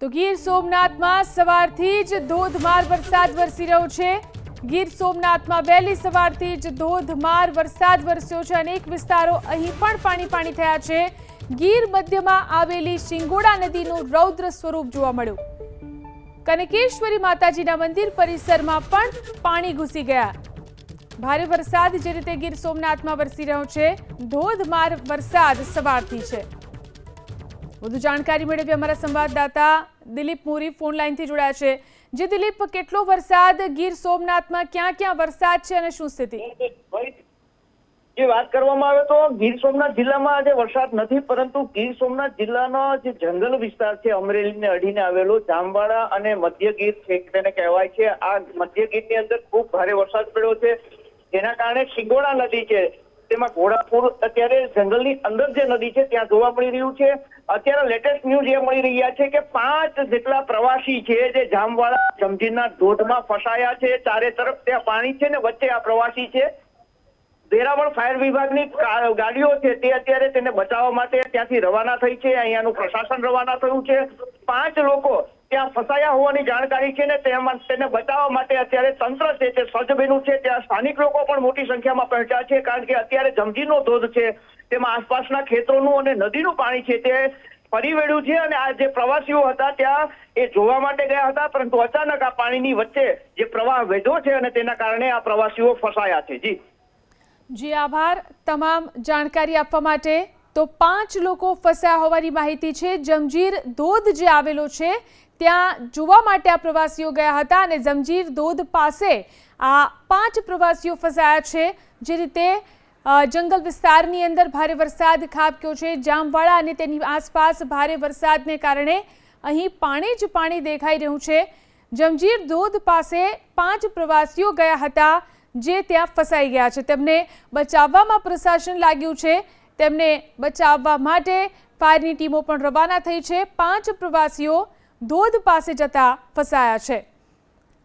તો ગીર સોમનાથમાં સવારથી જ ધોધમાર વરસાદ વરસી રહ્યો છે. ગીર સોમનાથમાં વહેલી સવારથી જ ધોધમાર વરસાદ વરસ્યો છે અનેક વિસ્તારો અહીં પણ પાણી પાણી થયા છે. ગીર મધ્યમાં આવેલી શિંગોડા નદીનું રૌદ્ર સ્વરૂપ જોવા મળ્યું. કનકેશ્વરી માતાજીના મંદિર પરિસરમાં પણ પાણી ઘૂસી ગયા. ભારે વરસાદ જે રીતે ગીર સોમનાથમાં વરસી રહ્યો છે. ધોધમાર વરસાદ સવારથી છે. વધુ જાણકારી મેળવી અમારા સંવાદદાતા દિલીપ મોરી ફોન લાઈનથી જોડાયા છે. જે દિલીપ, કેટલો વરસાદ? ગીર સોમનાથમાં ક્યાં ક્યાં વરસાદ છે અને શું સ્થિતિ? જે વાત કરવામાં આવે તો ગીર સોમનાથ જિલ્લામાં આજે વરસાદ નથી, પરંતુ ગીર સોમનાથ જિલ્લાનો જે જંગલ વિસ્તાર છે, અમરેલીને અડીને આવેલો જામવાડા અને મધ્ય ગીર તેને કહેવાય છે. આ મધ્ય ગીરની અંદર ખૂબ ભારે વરસાદ પડ્યો છે. જેના કારણે સિંગોડા નદી છે તેમાં ઘોડાપુર અત્યારે જંગલની અંદર જે નદી છે, ત્યાં જોવા મળી રહ્યું છે. અત્યારે લેટેસ્ટ ન્યૂઝ એ મળી રહ્યા છે કે પાંચ જેટલા પ્રવાસી છે જે જામવાળા જમજીરના ધોધમાં ફસાયા છે. ચારે તરફ ત્યાં પાણી છે ને વચ્ચે આ પ્રવાસી છે. વેરાવળ ફાયર વિભાગની ગાડીઓ છે તે અત્યારે તેને બચાવવા માટે ત્યાંથી રવાના થઈ છે. અહીંયાનું પ્રશાસન રવાના થયું છે. પાંચ લોકો ત્યાં ફસાયા હોવાની જાણકારી છે ને તેમાં તેને બચાવવા માટે અત્યારે તંત્ર છે તે સજ્જ છે, ત્યાં સ્થાનિક લોકો પણ મોટી સંખ્યામાં પહોંચ્યા છે કારણ કે અત્યારે જમજીનો ધોધ છે, તેમાં આસપાસના ખેતરોનું અને નદીનું પાણી છે, તે ફરી વળ્યું છે અને આ જે પ્રવાસીઓ હતા ત્યાં એ જોવા માટે ગયા હતા, પરંતુ અચાનક આ પાણીની વચ્ચે જે પ્રવાહ વધ્યો છે અને તેના કારણે આ પ્રવાસીઓ ફસાયા છે. જી. જી, આભાર. તમામ જાણકારી આપવા માટે તો પાંચ લોકો ફસાયા હોવાની માહિતી છે. જમજીર ધોધ જે આવેલો છે, ત્યાં જોવા માટે આ પ્રવાસીઓ ગયા હતા અને જમજીર ધોધ પાસે આ પાંચ પ્રવાસીઓ ફસાયા છે. જે રીતે જંગલ વિસ્તારની અંદર ભારે વરસાદ ખાબક્યો છે. જામવાળા અને તેની આસપાસ ભારે વરસાદને કારણે અહીં પાણી જ પાણી દેખાઈ રહ્યું છે. જમજીર ધોધ પાસે પાંચ પ્રવાસીઓ ગયા હતા જે ત્યાં ફસાઈ ગયા છે. તેમને બચાવવામાં પ્રશાસન લાગ્યું છે. તેમને બચાવવા માટે ફાયરની ટીમો પણ રવાના થઈ છે. પાંચ પ્રવાસીઓ ધોધ પાસે જતા ફસાયા છે.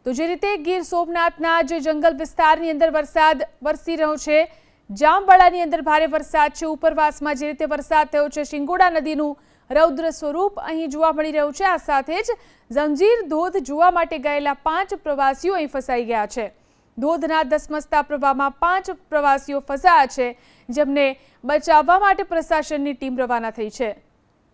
તો જે રીતે ગીર સોમનાથના જે જંગલ વિસ્તારની અંદર વરસાદ વરસી રહ્યો છે, જામવાડાની અંદર ભારે વરસાદ છે. ઉપરવાસમાં જે રીતે વરસાદ થયો છે, શિંગોડા નદીનું રૌદ્ર સ્વરૂપ અહીં જોવા મળી રહ્યું છે. આ સાથે જ જંજીર ધોધ જોવા માટે ગયેલા પાંચ પ્રવાસીઓ અહીં ફસાઈ ગયા છે. ધોધના ધસમસતા પ્રવાહમાં પાંચ પ્રવાસીઓ ફસાયા છે, જેમને બચાવવા માટે પ્રશાસનની ટીમ રવાના થઈ છે.